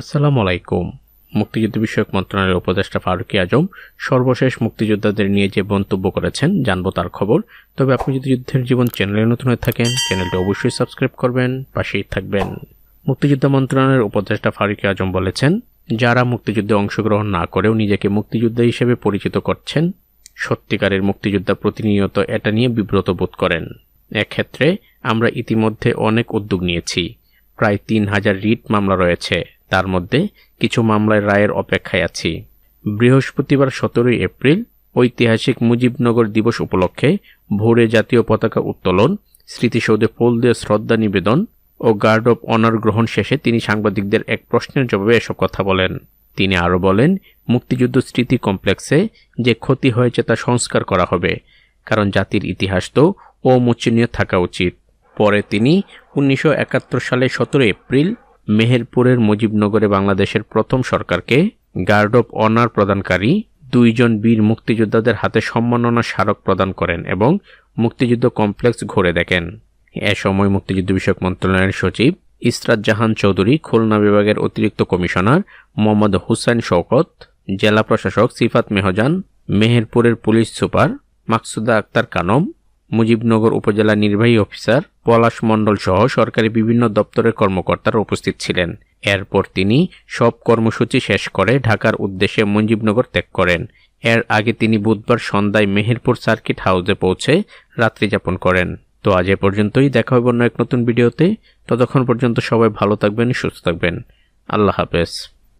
আসসালামু আলাইকুম। মুক্তিযুদ্ধ বিষয়ক মন্ত্রণালয়ের উপদেষ্টা ফারুকি আজম সর্বশেষ মুক্তিযোদ্ধাদের নিয়ে যে মন্তব্য করেছেন জানব তার খবর। তবে আপনি যদি যুদ্ধের জীবন চ্যানেলে নতুন হয়ে থাকেন, চ্যানেলটি অবশ্যই সাবস্ক্রাইব করবেন, পাশেই থাকবেন। মুক্তিযোদ্ধা মন্ত্রণালয়ের উপদেষ্টা ফারুকি আজম বলেছেন, যারা মুক্তিযুদ্ধে অংশগ্রহণ না করেও নিজেকে মুক্তিযোদ্ধা হিসেবে পরিচিত করছেন, সত্যিকারের মুক্তিযোদ্ধা প্রতিনিয়ত এটা নিয়ে বিব্রত বোধ করেন। এক্ষেত্রে আমরা ইতিমধ্যে অনেক উদ্যোগ নিয়েছি। প্রায় তিন হাজার রিট মামলা রয়েছে। তার মধ্যে কিছু মামলায় রায়ের অপেক্ষায় আছি। বৃহস্পতিবার সতেরোই এপ্রিল ঐতিহাসিক মুজিবনগর দিবস উপলক্ষে ভোরে জাতীয় পতাকা উত্তোলন, স্মৃতিসৌধে ফুল দিয়ে শ্রদ্ধা নিবেদন ও গার্ড অব অনার গ্রহণ শেষে তিনি সাংবাদিকদের এক প্রশ্নের জবাবে এসব কথা বলেন। তিনি আরও বলেন, মুক্তিযুদ্ধ স্মৃতি কমপ্লেক্সে যে ক্ষতি হয়েছে তা সংস্কার করা হবে, কারণ জাতির ইতিহাস তো অমোচনীয় থাকা উচিত। পরে তিনি উনিশশো একাত্তর সালে সতেরো এপ্রিল মেহেরপুরের মুজিবনগরে বাংলাদেশের প্রথম সরকারকে গার্ড অব অনার প্রদানকারী দুইজন বীর মুক্তিযোদ্ধাদের হাতে সম্মাননা স্মারক প্রদান করেন এবং মুক্তিযুদ্ধ কমপ্লেক্স ঘুরে দেখেন। এ সময় মুক্তিযুদ্ধ বিষয়ক মন্ত্রণালয়ের সচিব ইসরাত জাহান চৌধুরী, খুলনা বিভাগের অতিরিক্ত কমিশনার মোহাম্মদ হুসাইন শওকত, জেলা প্রশাসক সিফাত মেহজান, মেহেরপুরের পুলিশ সুপার মাকসুদা আক্তার কানম মুজিবনগর উপজেলা নির্বাহী অফিসার পলাশ মণ্ডল সহ সরকারি বিভিন্ন দপ্তরের কর্মকর্তারা উপস্থিত ছিলেন। এরপর তিনি সব কর্মসূচি শেষ করে ঢাকার উদ্দেশ্যে মুজিবনগর ত্যাগ করেন। এর আগে তিনি বুধবার সন্ধ্যায় মেহেরপুর সার্কিট হাউসে পৌঁছে রাত্রি যাপন করেন। তো আজ এ পর্যন্তই, দেখা হবে অন্য এক নতুন ভিডিওতে। ততক্ষণ পর্যন্ত সবাই ভালো থাকবেন, সুস্থ থাকবেন। আল্লাহ হাফেজ।